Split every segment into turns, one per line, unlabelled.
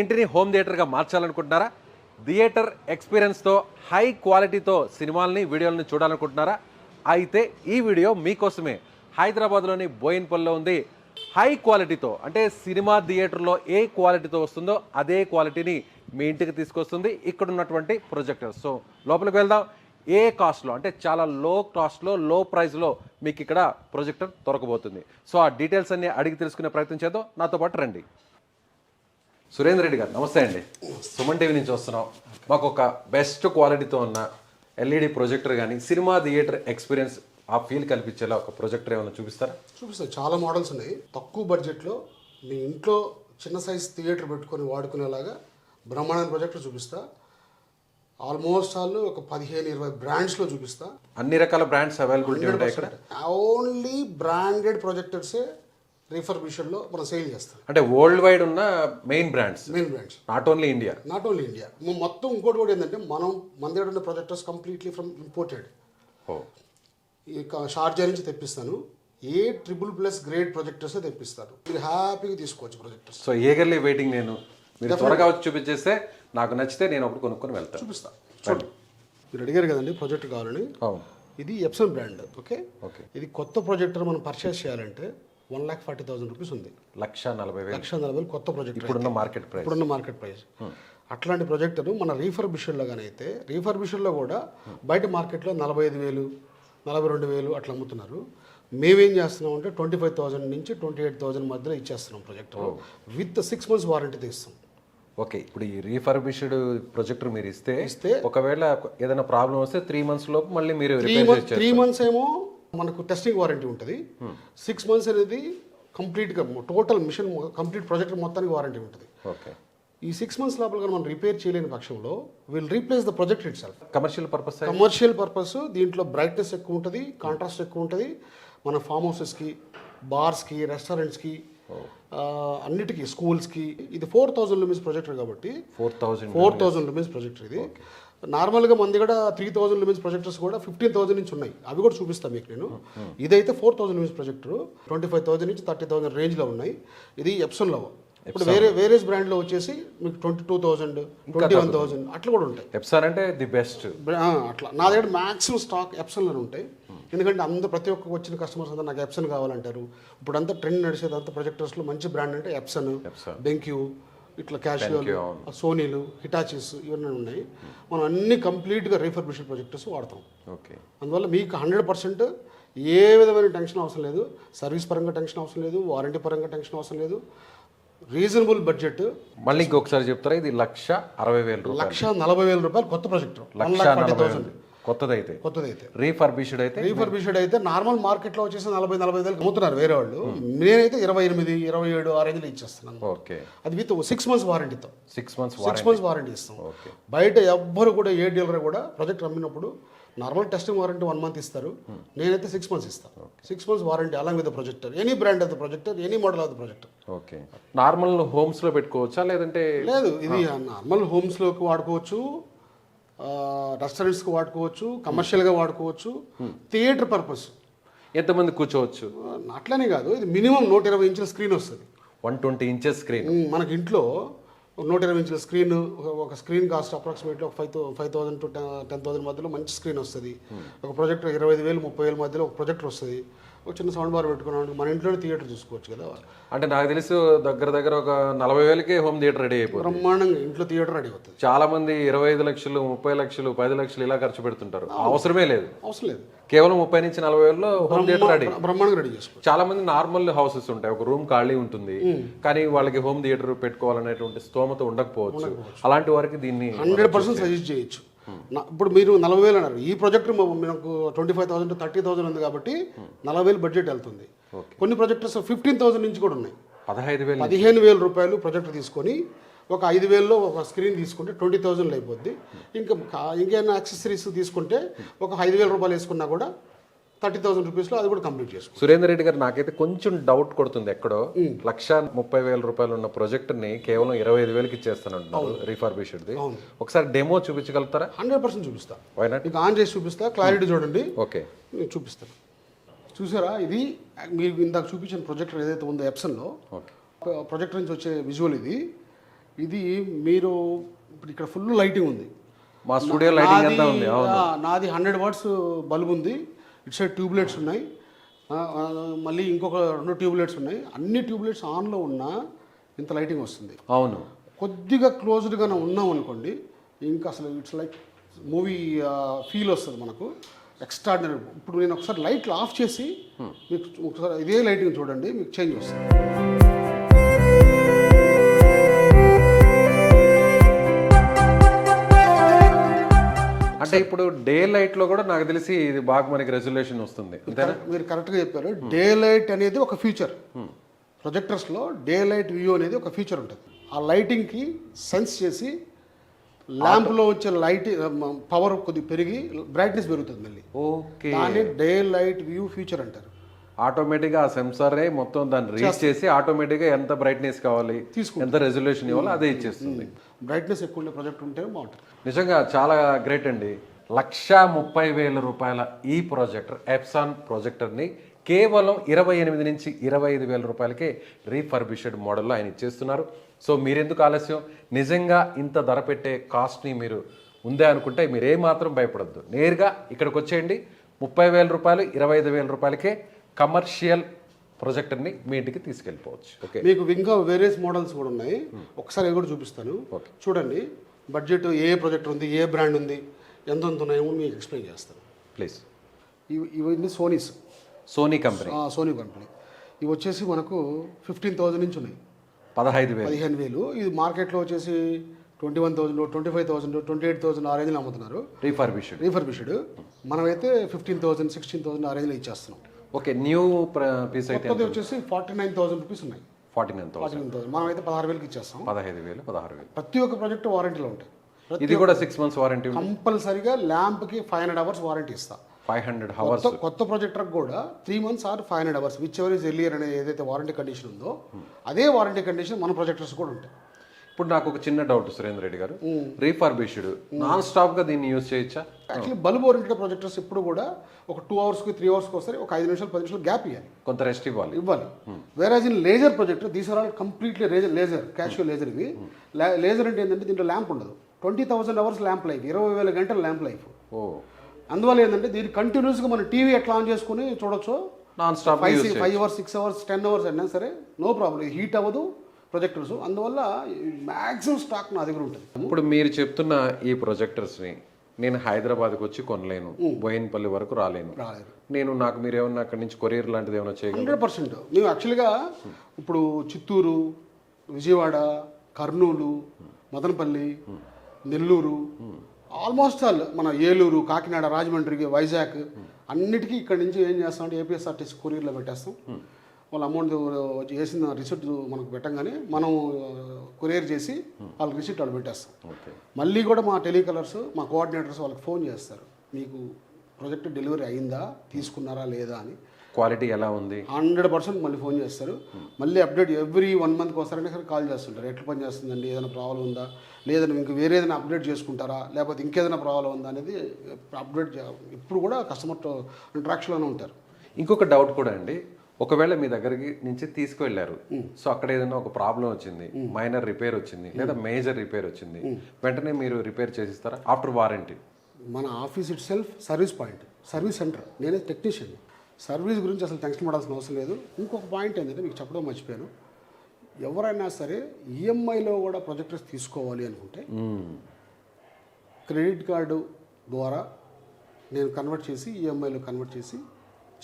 ఇంటిని హోమ్ థియేటర్గా మార్చాలనుకుంటున్నారా? థియేటర్ ఎక్స్పీరియన్స్తో హై క్వాలిటీతో సినిమాల్ని వీడియోలని చూడాలనుకుంటున్నారా? అయితే ఈ వీడియో మీకోసమే. హైదరాబాద్లోని బోయిన్పల్లిలో ఉంది. హై క్వాలిటీతో అంటే సినిమా థియేటర్లో ఏ క్వాలిటీతో వస్తుందో అదే క్వాలిటీని మీ ఇంటికి తీసుకొస్తుంది ఇక్కడ ఉన్నటువంటి ప్రొజెక్టర్. సో లోపలికి వెళ్దాం. ఏ కాస్ట్లో అంటే చాలా లో కాస్ట్లో లో ప్రైస్లో మీకు ఇక్కడ ప్రొజెక్టర్ దొరకబోతుంది. సో ఆ డీటెయిల్స్ అన్ని అడిగి తెలుసుకునే ప్రయత్నం చేద్దాం. నాతో పాటు రండి. సురేందర్ రెడ్డి గారు నమస్తే అండి. సుమన్ టీవీ నుంచి వస్తున్నాం. మాకు ఒక బెస్ట్ క్వాలిటీతో ఉన్న ఎల్ఈడి ప్రొజెక్టర్ కానీ సినిమా థియేటర్ ఎక్స్పీరియన్స్ ఆ ఫీల్ కల్పించేలా ఒక ప్రొజెక్టర్ ఏమైనా చూపిస్తారా?
చూపిస్తాయి చాలా మోడల్స్ ఉన్నాయి. తక్కువ బడ్జెట్లో మీ ఇంట్లో చిన్న సైజ్ థియేటర్ పెట్టుకొని వాడుకునేలాగా బ్రహ్మాండ ప్రొజెక్టర్ చూపిస్తా. ఆల్మోస్ట్ ఆల్ ఒక పదిహేను ఇరవై బ్రాండ్స్లో చూపిస్తా.
అన్ని రకాల బ్రాండ్స్ అవైలబిలిటీ ఉంటాయి ఇక్కడ?
ఓన్లీ బ్రాండెడ్ ప్రొజెక్టర్సే రిఫర్బిషన్లో మనం సేల్ చేస్తాం.
అంటే వరల్డ్ వైడ్ ఉన్న main brands.
Main brands.
Not only India
not only India మొత్తం ఇంకోటి కూడా ఏంటంటే మనం మన దగ్గర ఉన్న ప్రొజెక్టర్స్ కంప్లీట్లీ ఫ్రమ్ ఇంపోర్టెడ్ ఈ షార్జా నుంచి తెప్పిస్తాను. A triple plus grade projectors తెప్పిస్తాను. మీరు హ్యాపీగా తీసుకోవచ్చు ప్రొజెక్టర్స్
సో ఏగర్లీ వెయిటింగ్ నేను. మీరు త్వరగా వచ్చి చూపించేస్తే నాకు నచ్చితే నేను ఒకటి కొనుక్కొని వెళ్తాను.
చూపిస్తా. చూడండి మీరు అడిగారు కదండి ప్రొజెక్టర్ కావాలని. ఇది ఎప్సన్ బ్రాండ్ ఓకే?
ఓకే.
ఇది కొత్త ప్రొజెక్టర్ మనం పర్చేస్ చేయాలంటే one lakh forty thousand rupees ఉంది.
లక్ష నలభై వేలు.
లక్ష నలభై వేలు కొత్త ప్రొజెక్టర్
ఇప్పుడున్న మార్కెట్ ప్రైస్
ఇప్పుడున్న మార్కెట్ ప్రైస్ అట్లాంటి ప్రొజెక్టర్ మన రీఫర్బిషన్లో కానీ అయితే రీఫర్బిషన్లో కూడా బయట మార్కెట్లో నలభై ఐదు వేలు నలభై రెండు వేలు అట్లా అమ్ముతున్నారు. మేమేం చేస్తున్నాం అంటే ట్వంటీ ఫైవ్ థౌసండ్ నుంచి ట్వంటీ ఎయిట్ థౌసండ్ మధ్యలో ఇచ్చేస్తున్నాం projector with six months warranty ఇస్తాం
ఓకే ఇప్పుడు ఈ రీఫర్బిష్డ్ ప్రొజెక్టర్ మీరు ఇస్తే
ఇస్తే
ఒకవేళ ఏదైనా ప్రాబ్లం వస్తే త్రీ మంత్స్ లోపు మళ్ళీ మీరు
త్రీ మంత్స్ ఏమో మనకు టెస్టింగ్ వారంటీ ఉంటుంది. సిక్స్ మంత్స్ అనేది కంప్లీట్గా టోటల్ మిషన్ కంప్లీట్ ప్రొజెక్టర్ మొత్తానికి వారంటీ ఉంటుంది.
ఓకే
ఈ సిక్స్ మంత్స్ లోపల కానీ మనం రిపేర్ చేయలేని పక్షంలో will replace the project itself
commercial purpose
commercial purpose దీంట్లో బ్రైట్నెస్ ఎక్కువ ఉంటుంది కాంట్రాస్ట్ ఎక్కువ ఉంటుంది. మన ఫామ్ హౌసెస్కి బార్స్కి రెస్టారెంట్స్కి అన్నిటికీ స్కూల్స్కి ఇది ఫోర్ థౌజండ్ రూపీస్ ప్రొజెక్టర్ కాబట్టి
four thousand
four thousand rupees projector ఇది. నార్మల్గా మన దగ్గర త్రీ థౌజండ్ రూపీస్ ప్రొజెక్టర్స్ కూడా ఫిఫ్టీన్ థౌసండ్ నుంచి ఉన్నాయి. అవి కూడా చూపిస్తాను మీకు నేను. ఇదైతే four thousand rupees projector twenty five thousand నుంచి థర్టీ థౌసండ్ రేంజ్లో ఉన్నాయి. ఇది ఎప్సన్లో ఇప్పుడు వేరే వేరియస్ బ్రాండ్లో వచ్చేసి మీకు twenty two thousand twenty one thousand అట్లా కూడా ఉంటాయి.
ఎప్సాన్ అంటే ది బెస్ట్
అట్లా. నా దగ్గర మ్యాక్సిమం స్టాక్ ఎప్సన్లో ఉంటాయి. ఎందుకంటే అందరూ ప్రతి ఒక్క వచ్చిన కస్టమర్స్ అంతా నాకు ఎప్సన్ కావాలంటారు. ఇప్పుడు అంతా ట్రెండ్ నడిచేది అంతా ప్రొజెక్టర్స్లో మంచి బ్రాండ్ అంటే ఎప్సన్. బెంక్యూ ఇట్లా
అవును.
సోనీలు హిటాచీస్ ఇవన్నీ ఉన్నాయి. మనం అన్ని కంప్లీట్గా రీఫర్బిషన్ ప్రొజెక్టర్స్ వాడతాం.
ఓకే
అందువల్ల మీకు హండ్రెడ్ పర్సెంట్ ఏ విధమైన టెన్షన్ అవసరం లేదు. సర్వీస్ పరంగా టెన్షన్ అవసరం లేదు. వారంటీ పరంగా టెన్షన్ అవసరం లేదు. Reasonable budget.
మళ్ళీ ఇంకొకసారి చెప్తారా? ఇది లక్ష అరవై వేల రూపాయలు.
లక్ష నలభై వేల రూపాయలు కొత్త projector one lakh forty thousand
కొత్తదైతే.
కొత్తదైతే.
రీఫర్బిష్డ్ అయితే
రీఫర్బిష్డ్ అయితే నార్మల్ మార్కెట్లో వచ్చేసి నలభై నలభై వేలు అమ్ముతున్నారు వేరే వాళ్ళు. నేనైతే ఇరవై ఎనిమిది ఇరవై ఏడు ఆ రేంజ్లో ఇచ్చేస్తున్నాను.
ఓకే.
అది with six months వారంటీతో
six months
six months warranty ఇస్తాం.
ఓకే.
బయట ఎవ్వరు కూడా ఏ డీలర్ కూడా ప్రాజెక్ట్ అమ్మినప్పుడు normal testing warranty one month ఇస్తారు. నేనైతే సిక్స్ మంత్స్ ఇస్తాను. Six months warranty along with projector any brand of the projector any model of the projector
okay. Normal హోమ్స్లో పెట్టుకోవచ్చా లేదంటే
లేదు ఇది నార్మల్ హోమ్స్లోకి వాడుకోవచ్చు. రెస్టారెంట్స్కి వాడుకోవచ్చు కమర్షియల్గా వాడుకోవచ్చు థియేటర్ పర్పస్.
ఎంతమంది కూర్చోవచ్చు?
అట్లనే కాదు ఇది మినిమం నూట ఇరవై ఇంచుల స్క్రీన్ వస్తుంది.
One twenty inches screen.
మనకి ఇంట్లో నూట ఇరవై ఇంచుల స్క్రీన్ ఒక- ఒక స్క్రీన్ కాస్ట్ అప్రాక్సిమేట్లీ ఒక five five thousand to ten thousand మధ్యలో మంచి స్క్రీన్ వస్తుంది. ఒక ప్రొజెక్టర్ ఇరవై ఐదు వేలు ముప్పై వేల మధ్యలో ఒక ప్రొజెక్టర్ వస్తుంది. ఒక చిన్న సౌండ్ బార్ పెట్టుకున్నాం మన ఇంట్లోనే థియేటర్ చూసుకోవచ్చు కదా.
అంటే నాకు తెలిసి దగ్గర దగ్గర ఒక నలభై వేలకే హోమ్ థియేటర్ రెడీ అయిపోతుంది.
బ్రహ్మాండంగా ఇంట్లో థియేటర్ రెడీ అవుతుంది.
చాలా మంది ఇరవై ఐదు లక్షలు ముప్పై లక్షలు పది లక్షలు ఇలా ఖర్చు పెడుతుంటారు. అవసరమే లేదు.
అవసరం లేదు.
కేవలం ముప్పై నుంచి నలభై వేలలో హోమ్ థియేటర్ రెడీ.
బ్రహ్మాండంగా రెడీ చేసుకోవచ్చు.
చాలా మంది నార్మల్ హౌసెస్ ఉంటాయి. ఒక రూమ్ ఖాళీ ఉంటుంది. కానీ వాళ్ళకి హోమ్ థియేటర్ పెట్టుకోవాలనేటువంటి స్తోమత ఉండకపోవచ్చు. అలాంటి వారికి దీన్ని
హండ్రెడ్ పర్సెంట్ సజెస్ట్ చేయొచ్చు. ఇప్పుడు మీరు నలభై వేలు అన్నారు. ఈ ప్రాజెక్టర్ మనకు twenty five thousand thirty thousand ఉంది కాబట్టి నలభై వేలు బడ్జెట్ వెళ్తుంది. కొన్ని ప్రాజెక్టర్స్ ఫిఫ్టీన్ థౌసండ్ నుంచి కూడా ఉన్నాయి.
పదహైదు వేలు
పదిహేను వేల రూపాయలు ప్రొజెక్టర్ తీసుకొని ఒక ఐదు వేల్లో ఒక స్క్రీన్ తీసుకుంటే ట్వంటీ థౌజండ్ అయిపోద్ది. ఇంకా ఇంకేమైనా యాక్సెసరీస్ తీసుకుంటే ఒక ఐదు వేల రూపాయలు వేసుకున్నా కూడా థర్టీ థౌసండ్ రూపీస్లో అది కూడా కంప్లీట్ చేసుకో
సురేందర్ రెడ్డి గారు నాకైతే కొంచెం డౌట్ కొడుతుంది ఎక్కడో. లక్ష ముప్పై వేల రూపాయలు ఉన్న ప్రాజెక్ట్ని కేవలం ఇరవై ఐదు వేలకి ఇచ్చేస్తానంటున్నారు రీఫర్బిష్డ్ ఒకసారి డెమో చూపించగలుగుతారా?
హండ్రెడ్ పర్సెంట్ చూపిస్తా. మీకు ఆన్ చేసి చూపిస్తా క్లారిటీ చూడండి.
ఓకే.
నేను చూపిస్తాను చూసారా? ఇది మీరు ఇందాక చూపించిన ప్రొజెక్టర్ ఏదైతే ఉందో ఎప్సన్లో
ఓకే.
ప్రొజెక్టర్ నుంచి వచ్చే విజువల్ ఇది. ఇది మీరు ఇప్పుడు ఇక్కడ ఫుల్ లైటింగ్ ఉంది.
మా స్టూడియో లైటింగ్
నాది హండ్రెడ్ వాట్స్ బల్బ్ ఉంది. ఇటు సైడ్ ట్యూబ్లైట్స్ ఉన్నాయి. మళ్ళీ ఇంకొక రెండు ట్యూబ్లైట్స్ ఉన్నాయి. అన్ని ట్యూబ్లైట్స్ ఆన్లో ఉన్నా ఇంత లైటింగ్ వస్తుంది.
అవును.
కొద్దిగా క్లోజ్డ్గా ఉన్నాం అనుకోండి ఇంకా అసలు ఇట్స్ లైక్ మూవీ ఫీల్ వస్తుంది మనకు. ఎక్స్ట్రాడినరీ ఇప్పుడు నేను ఒకసారి లైట్లు ఆఫ్ చేసి మీకు ఒకసారి ఇదే లైటింగ్ చూడండి మీకు చేంజ్ వస్తుంది.
అంటే ఇప్పుడు డే లైట్లో కూడా నాకు తెలిసి ఇది బాగా మనకి రెజల్యూషన్ వస్తుంది అంతేనా?
మీరు కరెక్ట్గా చెప్పారు. డే లైట్ అనేది ఒక ఫీచర్ ప్రొజెక్టర్స్లో డే లైట్ వ్యూ అనేది ఒక ఫీచర్ ఉంటుంది. ఆ లైటింగ్కి సెన్స్ చేసి ల్యాంప్లో వచ్చే లైట్ పవర్ కొద్దిగా పెరిగి బ్రైట్నెస్ పెరుగుతుంది మళ్ళీ.
ఓకే
దాన్ని డే లైట్ వ్యూ ఫీచర్ అంటారు.
ఆటోమేటిక్గా ఆ సెన్సారే మొత్తం దాన్ని రీచ్ చేసి ఆటోమేటిక్గా ఎంత బ్రైట్నెస్ కావాలి ఎంత రెజల్యూషన్ ఇవ్వాలో అదే ఇచ్చేస్తుంది.
బ్రైట్నెస్ ఎక్కువ ఉండే ప్రొజెక్ట్ ఉంటే బాగుంటుంది.
నిజంగా చాలా గ్రేట్ అండి. లక్ష ముప్పై వేల రూపాయల ఈ ప్రాజెక్టర్ ఎప్సాన్ ప్రాజెక్టర్ని కేవలం ఇరవై ఎనిమిది నుంచి ఇరవై ఐదు వేల రూపాయలకే రీఫర్బిషడ్ మోడల్లో ఆయన ఇచ్చేస్తున్నారు. సో మీరెందుకు ఆలస్యం? నిజంగా ఇంత ధర పెట్టే కాస్ట్ని మీరు ఉందే అనుకుంటే మీరు ఏమాత్రం భయపడద్దు. నేరుగా ఇక్కడికి వచ్చేయండి. ముప్పై వేల రూపాయలు ఇరవై ఐదు వేల రూపాయలకే కమర్షియల్ ప్రొజెక్టర్ని మీ ఇంటికి తీసుకెళ్ళిపోవచ్చు. ఓకే.
మీకు ఇంకా వేరియస్ మోడల్స్ కూడా ఉన్నాయి. ఒకసారి అవి కూడా చూపిస్తాను. చూడండి. బడ్జెట్ ఏ ప్రొజెక్టర్ ఉంది ఏ బ్రాండ్ ఉంది ఎంత ఎంత ఉన్నాయో మీకు ఎక్స్ప్లెయిన్ చేస్తాను.
ప్లీజ్
ఇవి ఇవన్నీ Sonys
Sony company
Sony company ఇవి వచ్చేసి మనకు ఫిఫ్టీన్ థౌజండ్ నుంచి ఉన్నాయి.
పదహైదు వేలు.
పదిహేను వేలు. ఇది మార్కెట్లో వచ్చేసి twenty one thousand twenty five thousand twenty eight thousand ఆ రేంజ్లో అమ్ముతున్నారు.
రీఫర్బిష్డ్
రీఫర్బిష్డ్ మనమైతే ఫిఫ్టీన్ థౌసండ్ సిక్స్టీన్ థౌసండ్ ఆ రేంజ్లో ఇచ్చేస్తున్నాం.
ఓకే న్యూ పీస్ అయితే
కొత్తది వచ్చేసి ఫార్టీ నైన్ థౌసండ్ రూపీస్ ఉన్నాయి.
Forty nine thousand
forty nine thousand మనమైతే పదహారు వేలకి ఇచ్చేస్తాం.
పదహైదు వేలు పదహారు వేలు.
ప్రతి ఒక్క ప్రాజెక్ట్ వారంటీలో ఉంటాయి.
ఇది కూడా సిక్స్ మంత్స్ వారంటీ
కంపల్సరీగా ల్యాంప్కి ఫైవ్ హండ్రెడ్ అవర్స్ వారంటీ ఇస్తా.
ఫైవ్ హండ్రెడ్ హవర్స్
కొత్త కొత్త ప్రాజెక్టర్కి కూడా three months or five hundred hours whichever is earlier అనే ఏదైతే వారంటీ కండిషన్ ఉందో అదే వారంటీ కండిషన్ మన ప్రాజెక్టర్స్ కూడా ఉంటాయి.
ఇప్పుడు నాకు ఒక చిన్న డౌట్ సురేంద్ర రెడ్డి గారు. రీఫర్బిష్డ్ నాన్ స్టాప్గా దీన్ని యూజ్ చేయొచ్చా?
యాక్చువల్లీ బల్బ్ ఓరియంటెడ్ ప్రాజెక్టర్స్ ఎప్పుడు కూడా ఒక టూ అవర్స్కి త్రీ అవర్స్కి వస్తారు ఒక ఐదు నిమిషాలు పది నిమిషాలు గ్యాప్ ఇవ్వాలి
కొంత రెస్ట్ ఇవ్వాలి.
ఇవ్వాలి. Whereas in laser projector these are all completely laser laser casual laser ఇవి. లేజర్ అంటే ఏంటంటే దీంట్లో ల్యాంప్ ఉండదు. Twenty thousand hours lamp life ఇరవై వేల గంటల ల్యాంప్ లైఫ్
ఓ.
అందువల్ల ఏంటంటే దీన్ని కంటిన్యూస్గా మనం టీవీ ఎట్లా ఆన్ చేసుకుని చూడొచ్చు.
Non stop
five five hours six hours ten hours అయినా సరే నో ప్రాబ్లం హీట్ అవ్వదు. ప్రొజెక్టర్స్. అందువల్ల మ్యాక్సిమం స్టాక్ నా దగ్గర ఉంటుంది.
ఇప్పుడు మీరు చెప్తున్న ఈ ప్రొజెక్టర్స్ని నేను హైదరాబాద్కి వచ్చి కొనలేను. బోయిన్పల్లి వరకు రాలేను.
రాలేదు.
నేను నాకు మీరు ఏమన్నా అక్కడి నుంచి కొరియర్ లాంటిది ఏమైనా చేయగలరు?
Hundred percent. మేము యాక్చువల్గా ఇప్పుడు చిత్తూరు విజయవాడ కర్నూలు మదనపల్లి నెల్లూరు ఆల్మోస్ట్ ఆల్ మన ఏలూరు కాకినాడ రాజమండ్రికి వైజాగ్ అన్నిటికీ ఇక్కడ నుంచి ఏం చేస్తామంటే ఏపీఎస్ఆర్టీసీ కొరియర్లో పెట్టేస్తాం. వాళ్ళ అమౌంట్ వేసిన రిసిప్ట్ మనకు పెట్టంగానే మనం కొరియర్ చేసి వాళ్ళకి రిసిప్ట్ వాళ్ళు పెట్టేస్తాం.
ఓకే.
మళ్ళీ కూడా మా టెలికలర్స్ మా కోఆర్డినేటర్స్ వాళ్ళకి ఫోన్ చేస్తారు. మీకు ప్రాజెక్ట్ డెలివరీ అయిందా తీసుకున్నారా లేదా అని.
క్వాలిటీ ఎలా ఉంది?
హండ్రెడ్ పర్సెంట్ మళ్ళీ ఫోన్ చేస్తారు. మళ్ళీ అప్డేట్ ఎవ్రీ వన్ మంత్కి వస్తారంటే సరే కాల్ చేస్తుంటారు. ఎట్లా పని చేస్తుందండి ఏదైనా ప్రాబ్లం ఉందా లేదని ఇంక వేరే ఏదైనా అప్డేట్ చేసుకుంటారా లేకపోతే ఇంకేదైనా ప్రాబ్లం ఉందా అనేది అప్డేట్ ఇప్పుడు కూడా కస్టమర్ ఇంట్రాక్షన్లోనే ఉంటారు.
ఇంకొక డౌట్ కూడా అండి. ఒకవేళ మీ దగ్గరికి నుంచి తీసుకువెళ్ళారు. సో అక్కడ ఏదైనా ఒక ప్రాబ్లం వచ్చింది. మైనర్ రిపేర్ వచ్చింది. లేదా మేజర్ రిపేర్ వచ్చింది. వెంటనే మీరు రిపేర్ చేసిస్తారా? After warranty.
మన office itself service point. Service centre. నేనే టెక్నీషియన్. సర్వీస్ గురించి అసలు టెన్షన్ పడాల్సిన అవసరం లేదు. ఇంకొక పాయింట్ ఏంటంటే మీకు చెప్పడం మర్చిపోయాను. ఎవరైనా సరే ఈఎంఐలో కూడా ప్రొజెక్టర్స్ తీసుకోవాలి అనుకుంటే క్రెడిట్ కార్డు ద్వారా నేను కన్వర్ట్ చేసి ఈఎంఐలో కన్వర్ట్ చేసి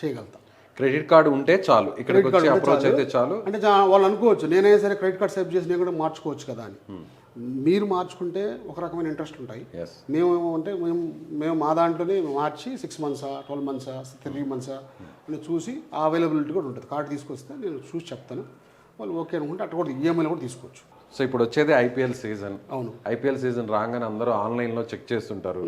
చేయగలుగుతా.
క్రెడిట్ కార్డు ఉంటే చాలు. ఇక్కడికి వచ్చి అప్రోచ్ అయితే చాలు.
అంటే వాళ్ళు అనుకోవచ్చు నేనైనా సరే క్రెడిట్ కార్డ్ సేవ్ చేసి నేను కూడా మార్చుకోవచ్చు కదా అని. మీరు మార్చుకుంటే ఒక రకమైన ఇంట్రెస్ట్ ఉంటాయి. మేము అంటే మేము మేము మా దాంట్లోనే మార్చి సిక్స్ మంత్సా ట్వెల్వ్ మంత్సా త్రీ మంత్సా అని చూసి ఆ అవైలబిలిటీ కూడా ఉంటుంది. కార్డు తీసుకొస్తే నేను చూసి చెప్తాను. వాళ్ళు ఓకే అనుకుంటే అట్లా కూడా ఈఎంఐలో కూడా తీసుకోవచ్చు.
సో ఇప్పుడు వచ్చేది ఐపీఎల్ సీజన్.
అవును.
ఐపీఎల్ సీజన్ రాగానే అందరూ ఆన్లైన్లో చెక్ చేస్తుంటారు.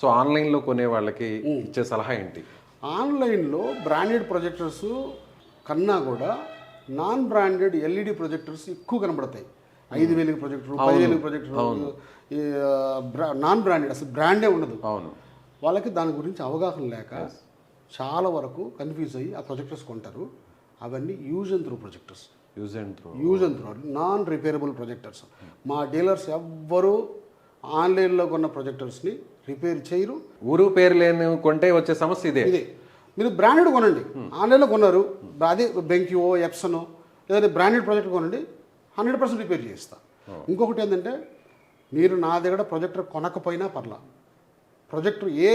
సో ఆన్లైన్లో కొనే వాళ్ళకి ఇచ్చే సలహా ఏంటి?
ఆన్లైన్లో బ్రాండెడ్ ప్రొజెక్టర్స్ కన్నా కూడా నాన్ బ్రాండెడ్ ఎల్ఈడి ప్రొజెక్టర్స్ ఎక్కువ కనబడతాయి. ఐదు వేలకి ప్రొజెక్టర్ పది వేలకి ప్రొజెక్టర్ నాన్ బ్రాండెడ్ అసలు బ్రాండే ఉండదు.
అవును.
వాళ్ళకి దాని గురించి అవగాహన లేక చాలా వరకు కన్ఫ్యూజ్ అయ్యి ఆ ప్రొజెక్టర్స్ కొంటారు. అవన్నీ use and throw projectors.
Use and throw
use and throw non repairable projectors. మా డీలర్స్ ఎవ్వరూ ఆన్లైన్లో కొన్న ప్రొజెక్టర్స్ని రిపేర్ చేయరు.
ఊరు పేరు లేని కొంటే వచ్చే సమస్య ఇదే.
ఇదే. మీరు బ్రాండెడ్ కొనండి. ఆన్లైన్లో కొన్నారు. అదే బెంక్యో ఎప్సనో లేదంటే బ్రాండెడ్ ప్రాజెక్ట్ కొనండి హండ్రెడ్ పర్సెంట్ రిపేర్ చేస్తా. ఇంకొకటి ఏంటంటే మీరు నా దగ్గర ప్రొజెక్టర్ కొనకపోయినా పర్లా. ప్రొజెక్టర్ ఏ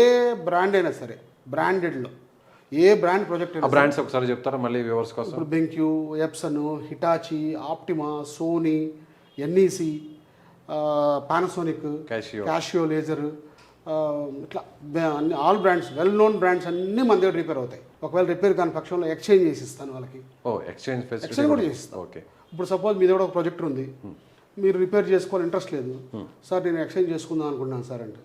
బ్రాండ్ అయినా సరే బ్రాండెడ్లో ఏ బ్రాండ్ ప్రొజెక్టర్
ఆ బ్రాండ్స్ ఒకసారి చెప్తారా? మళ్ళీ వ్యూవర్స్ కోసం.
ఇప్పుడు BenQ Epson Hitachi Optoma Sony NEC Panasonic
Casio.
Casio laser ఇట్లా అన్ని all brands well known brands అన్నీ మన దగ్గర రిపేర్ అవుతాయి. ఒకవేళ రిపేర్ కాని పక్షంలో ఎక్స్చేంజ్ చేసి ఇస్తాను వాళ్ళకి.
ఓ ఎక్స్చేంజ్
ఎక్స్చేంజ్ కూడా చేస్తాను
ఓకే.
ఇప్పుడు సపోజ్ మీ దగ్గర ఒక ప్రొజెక్టర్ ఉంది. మీరు రిపేర్ చేసుకోవాలి ఇంట్రెస్ట్ లేదు. సార్ నేను ఎక్స్చేంజ్ చేసుకుందాం అనుకుంటున్నాను సార్ అంటే.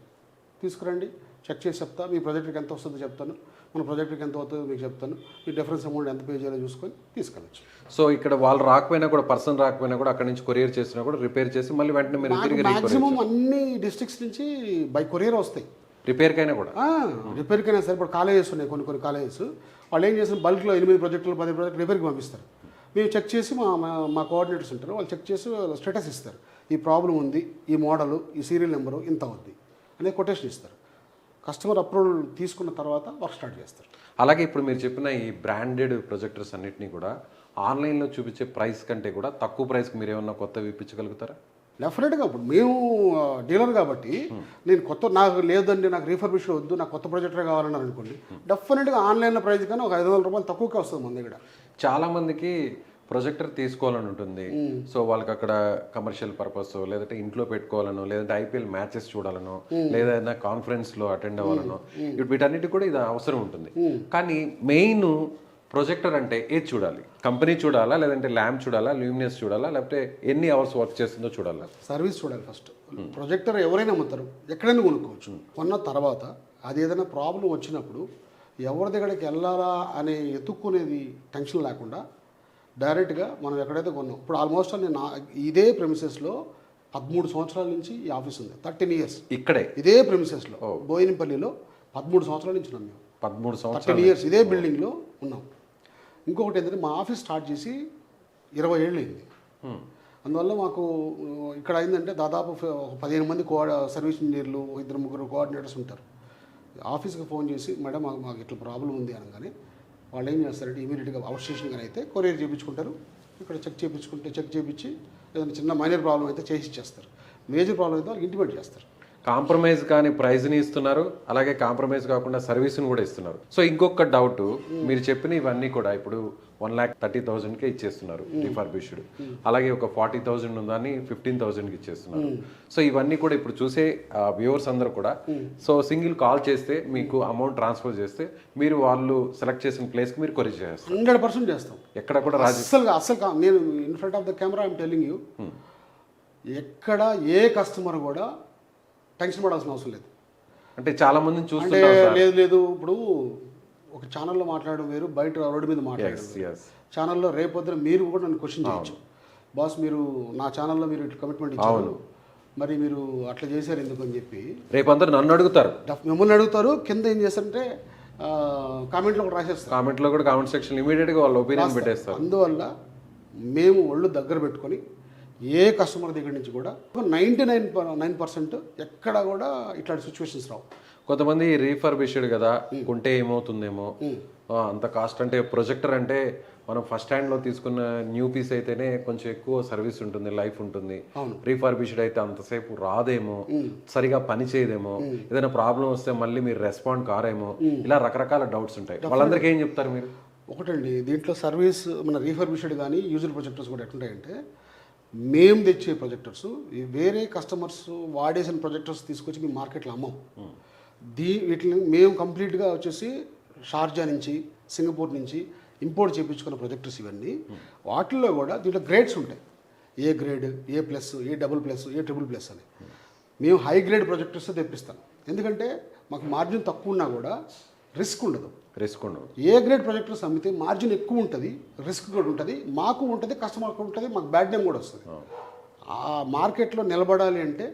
తీసుకురండి చెక్ చేసి చెప్తా. మీ ప్రాజెక్ట్కి ఎంత వస్తుందో చెప్తాను. మన ప్రాజెక్ట్కి ఎంత అవుతుందో మీకు చెప్తాను. మీ డిఫరెన్స్ అమౌంట్ ఎంత పే చేయాలో చూసుకొని తీసుకెళ్ళచ్చు.
సో ఇక్కడ వాళ్ళు రాకపోయినా కూడా పర్సన్ రాకపోయినా కూడా అక్కడ నుంచి కొరియర్ చేసినా కూడా రిపేర్ చేసి మళ్ళీ వెంటనే మీరు తిరిగి
మాక్సిమం అన్ని డిస్ట్రిక్ట్స్ నుంచి బై కొరియర్ వస్తాయి.
రిపేర్ కైనా కూడా?
రిపేర్కైనా సరే ఇప్పుడు కాలేజెస్ ఉన్నాయి కొన్ని కొన్ని కాలేజెస్. వాళ్ళు ఏం చేస్తారు బల్క్లో ఎనిమిది ప్రాజెక్టులు పది ప్రాజెక్టులు రిపేర్కి పంపిస్తారు. మేము చెక్ చేసి మా మా- మా కోఆర్డినేటర్స్ ఉంటారు వాళ్ళు చెక్ చేసి స్టేటస్ ఇస్తారు. ఈ ప్రాబ్లం ఉంది ఈ మోడలు ఈ సీరియల్ నెంబరు ఇంత అవుద్ది. అనే కొటేషన్ ఇస్తారు. కస్టమర్ అప్రూవల్ తీసుకున్న తర్వాత వర్క్ స్టార్ట్ చేస్తారు.
అలాగే ఇప్పుడు మీరు చెప్పిన ఈ బ్రాండెడ్ ప్రొజెక్టర్స్ అన్నిటినీ కూడా ఆన్లైన్లో చూపించే ప్రైస్ కంటే కూడా తక్కువ ప్రైస్కి మీరు ఏమన్నా కొత్తవి ఇప్పించగలుగుతారా
డెఫినెట్గా ఇప్పుడు మేము డీలర్ కాబట్టి నేను కొత్త నాకు లేదండి నాకు రీఫర్బిషన్ వద్దు నాకు కొత్త ప్రొజెక్టర్ కావాలన్నారు అనుకోండి. డెఫినెట్గా ఆన్లైన్లో ప్రైస్ కన్నా ఒక ఐదు వందల రూపాయలు తక్కువకే వస్తుంది మన దగ్గర.
చాలా మందికి ప్రొజెక్టర్ తీసుకోవాలని ఉంటుంది. సో వాళ్ళకి అక్కడ కమర్షియల్ పర్పస్ లేదంటే ఇంట్లో పెట్టుకోవాలనో లేదంటే ఐపీఎల్ మ్యాచెస్ చూడాలనో లేదా కాన్ఫరెన్స్లో అటెండ్ అవ్వాలనో వీటన్నిటి కూడా ఇది అవసరం ఉంటుంది. కానీ మెయిన్ ప్రొజెక్టర్ అంటే ఏది చూడాలి? కంపెనీ చూడాలా లేదంటే ల్యాంప్ చూడాలా లూమినియస్ చూడాలా లేకపోతే ఎన్ని అవర్స్ వర్క్ చేస్తుందో చూడాలా?
సర్వీస్ చూడాలి ఫస్ట్ ప్రొజెక్టర్ ఎవరైనా అమ్ముతారు. ఎక్కడైనా కొనుక్కోవచ్చు. కొన్న తర్వాత అది ఏదైనా ప్రాబ్లం వచ్చినప్పుడు ఎవరి దగ్గరికి వెళ్ళాలా అనే ఎత్తుక్కునేది టెన్షన్ లేకుండా డైరెక్ట్గా మనం ఎక్కడైతే కొన్నాం. ఇప్పుడు ఆల్మోస్ట్ నేను నా- ఇదే ప్రెమిసెస్లో పదమూడు సంవత్సరాల నుంచి ఈ ఆఫీస్ ఉంది. Thirteen years.
ఇక్కడే?
ఇదే ప్రెమిసెస్లో. బోయినపల్లిలో పదమూడు సంవత్సరాల నుంచి ఉన్నాం మేము.
పదమూడు సంవత్సరాలు
థర్టీన్ ఇయర్స్ ఇదే బిల్డింగ్లో ఉన్నాం. ఇంకొకటి ఏంటంటే మా ఆఫీస్ స్టార్ట్ చేసి ఇరవై ఏళ్ళు అయింది అందువల్ల మాకు ఇక్కడ అయిందంటే దాదాపు పదిహేను మంది కో సర్వీస్ ఇంజనీర్లు ఇద్దరు ముగ్గురు కోఆర్డినేటర్స్ ఉంటారు. ఆఫీస్కి ఫోన్ చేసి మేడం మాకు మాకు ఇట్లా ప్రాబ్లం ఉంది అనగానే వాళ్ళు ఏం చేస్తారంటే ఇమీడియట్గా అవుట్ స్టేషన్ కానీ అయితే కొరియర్ చేయించుకుంటారు. ఇక్కడ చెక్ చేయించుకుంటే చెక్ చేయించి ఏదైనా చిన్న మైనర్ ప్రాబ్లం అయితే చేసి ఇచ్చేస్తారు. మేజర్ ప్రాబ్లం అయితే వాళ్ళు ఇంటిమేట్ చేస్తారు.
కాంప్రమైజ్ కాని ప్రైజ్ని ఇస్తున్నారు. అలాగే కాంప్రమైజ్ కాకుండా సర్వీస్ని కూడా ఇస్తున్నారు. సో ఇంకొక డౌట్ మీరు చెప్పిన ఇవన్నీ కూడా ఇప్పుడు వన్ ల్యాక్ థర్టీ థౌజండ్కే ఇచ్చేస్తున్నారు రిఫర్బిష్డ్ అలాగే ఒక ఫార్టీ థౌజండ్ ఉందని ఫిఫ్టీన్ థౌజండ్కి ఇచ్చేస్తున్నారు. సో ఇవన్నీ కూడా ఇప్పుడు చూసే వ్యూవర్స్ అందరూ కూడా సో సింగిల్ కాల్ చేస్తే మీకు అమౌంట్ ట్రాన్స్ఫర్ చేస్తే మీరు వాళ్ళు సెలెక్ట్ చేసిన ప్లేస్కి మీరు కొరిజ్ చేస్తారు.
హండ్రెడ్ పర్సెంట్ చేస్తాం.
ఎక్కడ కూడా రాజీ
అస్సలు కా- నేను in front of the camera I'm telling you ఎక్కడ ఏ కస్టమర్ కూడా టెన్షన్ పడాల్సిన అవసరం లేదు.
అంటే చాలా మందిని చూస్తుంటాం సార్.
లేదు లేదు ఇప్పుడు ఒక ఛానల్లో మాట్లాడడం వేరు బయట రోడ్డు మీద మాట్లాడడం.
ఎస్
ఛానల్లో రేపొద్దున మీరు కూడా నన్ను క్వశ్చన్ చేయొచ్చు. బాస్ మీరు నా ఛానల్లో మీరు ఇట్లా కమిట్మెంట్ ఇచ్చారు. మరి మీరు అట్లా చేశారు ఎందుకు అని చెప్పి
రేపు అందరు నన్ను అడుగుతారు.
మిమ్మల్ని అడుగుతారు కింద ఏం చేస్తారంటే కామెంట్లో కూడా రాసేస్తారు.
కామెంట్లో కూడా కామెంట్ సెక్షన్ ఇమీడియట్గా వాళ్ళ ఒపీనియన్ పెట్టేస్తారు.
అందువల్ల మేము ఒళ్ళు దగ్గర పెట్టుకొని ఏ కస్టమర్ దగ్గర నుంచి కూడా నైంటీ నైన్ నైన్ పర్సెంట్ ఎక్కడ కూడా ఇట్లాంటి సిచ్యువేషన్స్ రావు.
కొంతమంది రీఫర్బిష్డ్ కదా కొంటే ఏమవుతుందేమో. అంత కాస్ట్ అంటే ప్రొజెక్టర్ అంటే మనం ఫస్ట్ హ్యాండ్లో తీసుకున్న న్యూ పీస్ అయితేనే కొంచెం ఎక్కువ సర్వీస్ ఉంటుంది లైఫ్ ఉంటుంది. రీఫర్బిష్డ్ అయితే అంతసేపు రాదేమో సరిగా పని చేయదేమో ఏదైనా ప్రాబ్లం వస్తే మళ్ళీ మీరు రెస్పాండ్ కారేమో ఇలా రకరకాల డౌట్స్ ఉంటాయి. వాళ్ళందరికీ ఏం చెప్తారు మీరు?
ఒకటండి దీంట్లో సర్వీస్ మన రీఫర్బిష్డ్ కానీ యూజర్ ప్రొజెక్టర్స్ కూడా ఎట్లుంటాయంటే మేము తెచ్చే ప్రొజెక్టర్స్ వేరే కస్టమర్స్ వాడేసిన ప్రొజెక్టర్స్ తీసుకొచ్చి మేము మార్కెట్లో అమ్మం. దీ వీటిని మేము కంప్లీట్గా వచ్చేసి షార్జా నుంచి సింగపూర్ నుంచి ఇంపోర్ట్ చేయించుకున్న ప్రొజెక్టర్స్ ఇవన్నీ. వాటిల్లో కూడా దీంట్లో గ్రేడ్స్ ఉంటాయి. A grade A plus A double plus A triple plus అని. మేము హై గ్రేడ్ ప్రొజెక్టర్స్ తెప్పిస్తాం. ఎందుకంటే మాకు మార్జిన్ తక్కువ ఉన్నా కూడా రిస్క్ ఉండదు.
రిస్క్ ఉండదు.
ఏ గ్రేడ్ ప్రొజెక్టర్స్ అమ్మితే మార్జిన్ ఎక్కువ ఉంటుంది రిస్క్ కూడా ఉంటుంది మాకు ఉంటుంది కస్టమర్కి ఉంటుంది మాకు బ్యాడ్ నేమ్ కూడా వస్తుంది. ఆ మార్కెట్లో నిలబడాలి అంటే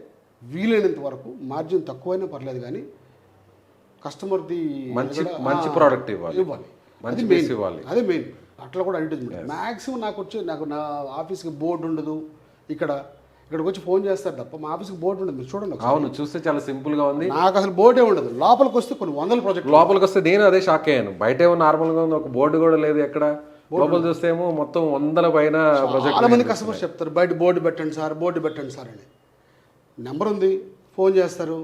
వీలైనంత వరకు మార్జిన్ తక్కువైనా పర్లేదు కానీ కస్టమర్ది
మంచి మంచి ప్రోడక్ట్ ఇవ్వాలి.
ఇవ్వాలి.
మంచి
మెయిన్
ఇవ్వాలి.
అదే మెయిన్ అట్లా కూడా అడ్వర్టైజ్మెంట్. మ్యాక్సిమం నాకు వచ్చి నాకు నా ఆఫీస్కి బోర్డు ఉండదు. ఇక్కడ ఇక్కడికి వచ్చి ఫోన్ చేస్తారు తప్ప మా ఆఫీస్కి బోర్డు ఉండదు. మీరు చూడండి.
అవును చూస్తే చాలా సింపుల్గా ఉంది.
నాకు అసలు బోర్డే ఉండదు. లోపలికి వస్తే కొన్ని వందల ప్రాజెక్టులు.
లోపలికి వస్తే నేను అదే షాక్ అయ్యాను. బయట ఏమో నార్మల్గా ఉంది ఒక బోర్డు కూడా లేదు ఎక్కడ. లోపల చూస్తే ఏమో మొత్తం వందల పైన ప్రాజెక్ట్
చాలా మంది కస్టమర్స్ చెప్తారు బయట బోర్డు పెట్టండి సార్ బోర్డు పెట్టండి సార్ అని. నెంబర్ ఉంది ఫోన్ చేస్తారు.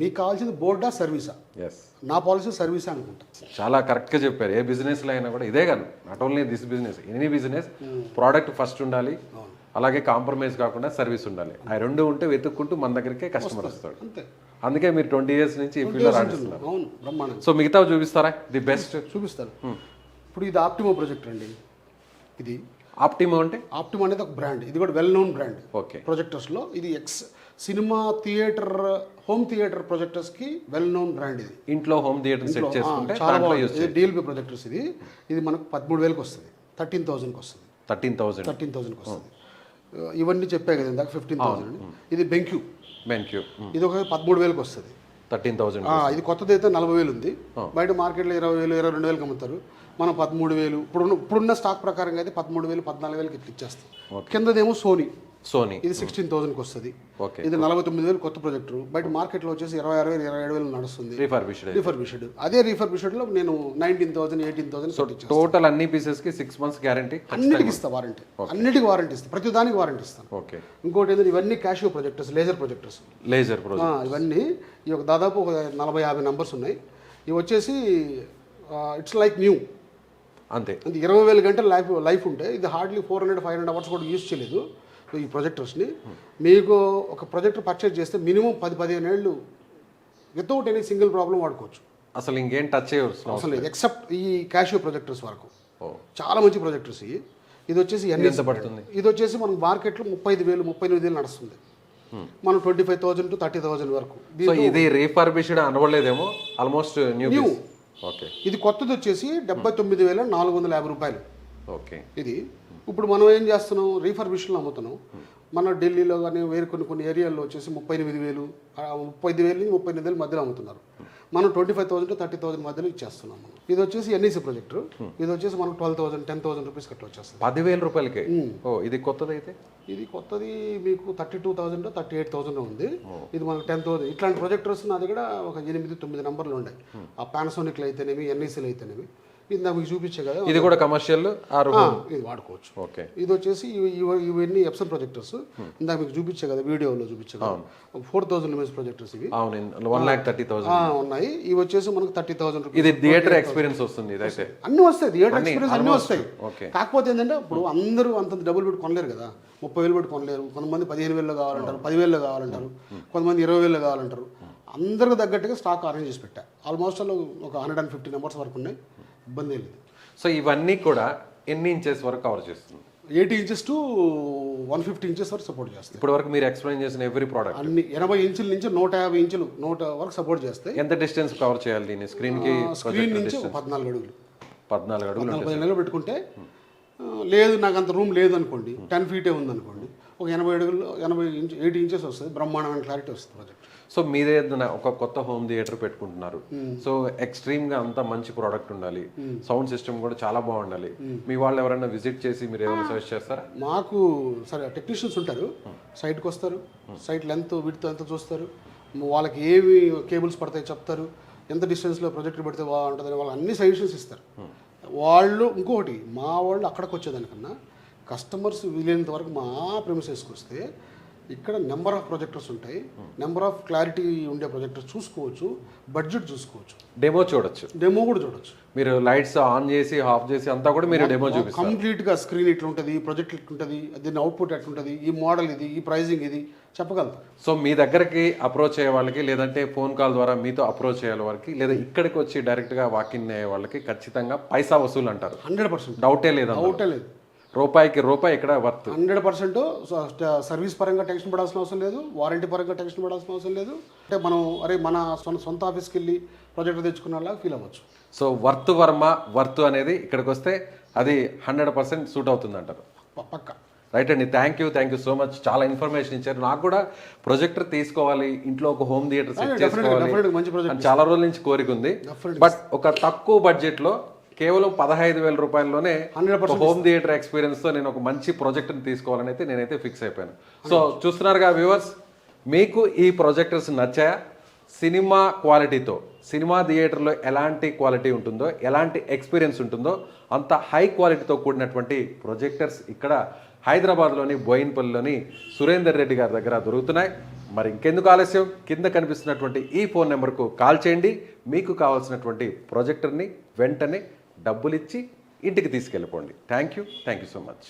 మీకు కావాల్సింది బోర్డా సర్వీసా?
ఎస్
నా పాలసీ సర్వీసా అనుకుంటా.
చాలా కరెక్ట్గా చెప్పారు. ఏ బిజినెస్లో అయినా కూడా ఇదే కాదు. Not only this business any business product first ఉండాలి. అలాగే కాంప్రమైజ్ కాకుండా సర్వీస్ ఉండాలి. ఆ రెండు ఉంటే వెతుక్కుంటూ మన దగ్గరికే కస్టమర్ వస్తాడు.
అంతే.
అందుకే మీరు ట్వంటీ ఇయర్స్ నుంచి ఈ ఫీల్డ్ రాణిస్తున్నారు
అవును బ్రహ్మాండం
సో మిగతా చూపిస్తారా? The best.
చూపిస్తాను. ఇప్పుడు ఇది ఆప్టిమో ప్రాజెక్ట్ అండి. ఇది
ఆప్టిమో అంటే?
ఆప్టిమో అనేది ఒక బ్రాండ్. ఇది కూడా వెల్ నోన్ బ్రాండ్.
ఓకే.
ప్రొజెక్టర్స్లో ఇది X cinema theatre home theatre ప్రొజెక్టర్స్కి well known brand ఇది.
ఇంట్లో హోమ్ థియేటర్ సెట్ చేసుకుంటే
చాలా ఇది డిఎల్పి ప్రొజెక్టర్స్ ఇది. ఇది మనకు పదమూడు వేలకు వస్తుంది. థర్టీన్ థౌసండ్కి వస్తుంది.
థర్టీన్ థౌసండ్
థర్టీన్ థౌసండ్కి వస్తుంది. ఇవన్నీ చెప్పే కదా ఇందాక ఫిఫ్టీన్ థౌసండ్ ఇది బెంక్యూ
బెంక్యూ
ఇది ఒక పదమూడు వేలకు వస్తుంది.
థర్టీన్ థౌసండ్
ఇది కొత్తది అయితే నలభై వేలు ఉంది బయట మార్కెట్లో ఇరవై వేలు ఇరవై రెండు వేలకు అమ్ముతారు. మనం పదమూడు వేలు ఇప్పుడున్న ఇప్పుడున్న స్టాక్ ప్రకారంగా అయితే పదమూడు వేలు పద్నాలుగు వేలకి ఇచ్చేస్తాం. కిందదేమో సోనీ
సోనీ
ఇది సిక్స్టీన్ థౌసండ్కి వస్తుంది
ఓకే
ఇది నలభై తొమ్మిది వేలు కొత్త ప్రాజెక్టర్ బయట మార్కెట్లో వచ్చేసి ఇరవై ఆరు వేలు ఇరవై ఏడు వేలు నడుస్తుంది.
రీఫర్బిష్డ్
రీఫర్బిషడ్ అదే రీఫర్బిషడ్లో నేను nineteen thousand eighteen thousand
total అన్ని పీసెస్కి సిక్స్ మంత్స్ గ్యారంటీ
అన్నిటికి ఇస్తా వారంటీ అన్నిటికి వారంటీ ఇస్తాను ప్రతి దానికి వారంటీ ఇస్తాను.
ఓకే
ఇంకోటి ఏంటంటే ఇవన్నీ Casio projectors laser projectors
laser
ఇవన్నీ ఈ ఒక దాదాపు ఒక నలభై యాభై నంబర్స్ ఉన్నాయి. ఇవి వచ్చేసి ఇట్స్ లైక్ న్యూ
అంతే.
అంటే ఇరవై వేల గంటల లైఫ్ లైఫ్ ఉంటే ఇది hardly four hundred five hundred hours కూడా యూజ్ చేయలేదు. ఈ ప్రొజెక్టర్స్ని మీకు ఒక ప్రొజెక్టర్ పర్చేజ్ చేస్తే మినిమం పది పదిహేను ఏళ్ళు వితౌట్ ఎనీ సింగిల్ ప్రాబ్లం వాడుకోవచ్చు.
అసలు ఇంకేం టచ్ చేయవలసిన
అసలు ఎక్సెప్ట్ ఈ క్యాషియో ప్రొజెక్టర్స్ వరకు. చాలా మంచి ప్రొజెక్టర్స్ ఇవి ఇది. వచ్చేసి
ఎంత పడుతుంది?
ఇది వచ్చేసి మన మార్కెట్లో ముప్పై ఐదు వేలు ముప్పై ఎనిమిది వేలు నడుస్తుంది. మనం twenty five thousand to thirty thousand వరకు
ఇది రీఫర్బిష్డ్ అనబడలేదేమో? Almost new okay.
ఇది కొత్తది వచ్చేసి డెబ్బై తొమ్మిది వేల నాలుగు వందల యాభై రూపాయలు.
ఓకే.
ఇది. ఇప్పుడు మనం ఏం చేస్తున్నాం? రీఫర్బిషన్లో అమ్ముతున్నాం. మన ఢిల్లీలో కానీ వేరే కొన్ని కొన్ని ఏరియాల్లో వచ్చేసి ముప్పై ఎనిమిది వేలు ముప్పై ఐదు వేలు ముప్పై ఎనిమిది వేలు మధ్యలో అమ్ముతున్నారు. మనం twenty five thousand thirty thousand మధ్యలో ఇచ్చేస్తున్నాం మనం. ఇది వచ్చేసి ఎన్ఈసీ ప్రాజెక్టు. ఇది వచ్చేసి మనకు twelve thousand ten thousand rupees కట్లా వచ్చేస్తుంది.
పదివేల రూపాయలకి? ఓ ఇది కొత్తది అయితే?
ఇది కొత్తది మీకు thirty two thousand thirty eight thousand ఉంది. ఇది మనకు టెన్ థౌసండ్. ఇట్లాంటి ప్రొజెక్టర్స్ నా దగ్గర ఒక ఎనిమిది తొమ్మిది నంబర్లు ఉన్నాయి ఆ పానాసోనిక్లు అయితేనేవి ఎన్ఈసీలు అయితేనేవి ఇది నాకు చూపించే కదా
ఇది కూడా కమర్షియల్
ఇది వాడుకోవచ్చు.
ఓకే.
ఇది వచ్చేసి ఇవి- ఇవి- ఇవన్నీ ఎప్సన్ ప్రొజెక్టర్స్ ఇందాక మీకు చూపించే కదా వీడియోలో చూపించే కదా ఫోర్ థౌసండ్ ఇమేజ్ ప్రొజెక్టర్స్ ఇవి.
వన్ ల్యాక్ థర్టీ థౌసండ్
ఉన్నాయి. ఇవి వచ్చేసి మనకు థర్టీ థౌసండ్
ఇది థియేటర్ ఎక్స్పీరియన్స్ వస్తుంది ఇదైతే.
అన్నీ వస్తాయి థియేటర్ ఎక్స్పీరియన్స్ అన్నీ వస్తాయి. కాకపోతే ఏంటంటే ఇప్పుడు అందరూ అంత డబ్బులు పెట్టి కొనలేరు కదా. ముప్పై వేలు పెట్టి కొనలేరు. కొంతమంది పదిహేను వేలు కావాలంటారు పదివేలు కావాలంటారు కొంతమంది ఇరవై వేలు కావాలంటారు. అందరికి తగ్గట్టుగా స్టాక్ అరేంజ్ చేసి పెట్టా. ఆల్మోస్ట్ ఒక హండ్రెడ్ అండ్ ఫిఫ్టీ నెంబర్స్ వరకు ఉన్నాయి. ఇబ్బంది లేదు.
సో ఇవన్నీ కూడా ఎన్ని ఇంచెస్ వరకు కవర్ చేస్తుంది?
Eighty inches to one fifty inches వరకు సపోర్ట్ చేస్తాయి.
ఇప్పటి వరకు మీరు ఎక్స్ప్లెయిన్ చేసిన ఎవ్రీ ప్రోడక్ట్
అన్ని ఎనభై ఇంచుల నుంచి నూట యాభై ఇంచులు నూట వరకు సపోర్ట్ చేస్తాయి.
ఎంత డిస్టెన్స్ కవర్ చేయాలి దీన్ని? స్క్రీన్కి
స్క్రీన్ నుంచి పద్నాలుగు అడుగులు.
పద్నాలుగు అడుగులు
నెలలు పెట్టుకుంటే లేదు నాకు అంత రూమ్ లేదు అనుకోండి టెన్ ఫీటే ఉంది అనుకోండి ఒక ఎనభై అడుగులు ఎనభై ఇంచ్ ఎయిటీ ఇంచెస్ వస్తుంది బ్రహ్మాండమైన క్లారిటీ వస్తుంది ప్రాజెక్ట్
సో మీదే ఒక కొత్త హోమ్ థియేటర్ పెట్టుకుంటున్నారు. సో ఎక్స్ట్రీమ్గా అంత మంచి ప్రోడక్ట్ ఉండాలి. సౌండ్ సిస్టమ్ కూడా చాలా బాగుండాలి. మీ వాళ్ళు ఎవరైనా విజిట్ చేసి మీరు ఏమైనా సజెస్ట్ చేస్తారా?
మాకు సరే టెక్నీషియన్స్ ఉంటారు. సైట్కి వస్తారు. సైట్ లెంత్ విడ్త్ ఎంత చూస్తారు. వాళ్ళకి ఏవి కేబుల్స్ పడతాయి చెప్తారు. ఎంత డిస్టెన్స్లో ప్రొజెక్టర్ పెడితే బాగుంటుందని వాళ్ళు అన్ని సజెషన్స్ ఇస్తారు. వాళ్ళు ఇంకొకటి మా వాళ్ళు అక్కడికి వచ్చేదానికన్నా కస్టమర్స్ వీలైనంత వరకు మా ప్రెమిసెస్కి వస్తే ఇక్కడ నెంబర్ ఆఫ్ ప్రొజెక్టర్స్ ఉంటాయి. నెంబర్ ఆఫ్ క్లారిటీ ఉండే ప్రొజెక్టర్స్ చూసుకోవచ్చు. బడ్జెట్ చూసుకోవచ్చు.
డెమో చూడొచ్చు.
డెమో కూడా చూడొచ్చు.
మీరు లైట్స్ ఆన్ చేసి ఆఫ్ చేసి అంతా కూడా మీరు డెమో చూపిస్తారు
కంప్లీట్గా స్క్రీన్ ఇట్లా ఉంటుంది ప్రొజెక్ట్ ఇట్లా ఉంటుంది దీని అవుట్పుట్ ఎట్లుంటుంది ఈ మోడల్ ఇది ఈ ప్రైజింగ్ ఇది చెప్పగలుగుతా
సో మీ దగ్గరకి అప్రోచ్ అయ్యే వాళ్ళకి లేదంటే ఫోన్ కాల్ ద్వారా మీతో అప్రోచ్ అయ్యే వాళ్ళకి లేదా ఇక్కడికి వచ్చి డైరెక్ట్గా వాకిన్ అయ్యే వాళ్ళకి ఖచ్చితంగా పైసా వసూలు అంటారు.
Hundred percent.
డౌటే లేదా
అవుటే లేదు.
రూపాయికి రూపాయి ఇక్కడ వర్త్
హండ్రెడ్ పర్సెంట్. సర్వీస్ పరంగా టెన్షన్ పడాల్సిన అవసరం లేదు. వారంటీ పరంగా టెన్షన్ పడాల్సిన అవసరం లేదు. అంటే మనం అరే మన సొంత ఆఫీస్కి వెళ్ళి ప్రాజెక్ట్ తెచ్చుకున్నలా ఫీల్ అవ్వచ్చు.
సో వర్త్ వర్మ వర్త్ అనేది ఇక్కడికి వస్తే అది హండ్రెడ్ పర్సెంట్ సూట్ అవుతుంది అంటారు
పక్కా.
రైట్ అండి. Thank you thank you so much చాలా ఇన్ఫర్మేషన్ ఇచ్చారు. నాకు కూడా ప్రొజెక్టర్ తీసుకోవాలి ఇంట్లో ఒక హోమ్ థియేటర్ సెట్ చేసుకోవాలి చాలా రోజుల నుంచి కోరిక ఉంది. బట్ ఒక తక్కువ బడ్జెట్లో కేవలం పదహైదు వేల రూపాయల్లోనే
100%
హోమ్ థియేటర్ ఎక్స్పీరియన్స్తో నేను ఒక మంచి ప్రాజెక్ట్ని తీసుకోవాలని అయితే నేనైతే ఫిక్స్ అయిపోయాను. సో చూస్తున్నారుగా వ్యూవర్స్ మీకు ఈ ప్రొజెక్టర్స్ నచ్చాయా? సినిమా క్వాలిటీతో సినిమా థియేటర్లో ఎలాంటి క్వాలిటీ ఉంటుందో ఎలాంటి ఎక్స్పీరియన్స్ ఉంటుందో అంత హై క్వాలిటీతో కూడినటువంటి ప్రొజెక్టర్స్ ఇక్కడ హైదరాబాద్లోని బోయిన్పల్లిలోని సురేందర్ రెడ్డి గారి దగ్గర దొరుకుతున్నాయి. మరి ఇంకెందుకు ఆలస్యం? కింద కనిపిస్తున్నటువంటి ఈ ఫోన్ నెంబర్కు కాల్ చేయండి. మీకు కావాల్సినటువంటి ప్రొజెక్టర్ని వెంటనే డబ్బులిచ్చి ఇంటికి తీసుకెళ్ళిపోండి. Thank you thank you so much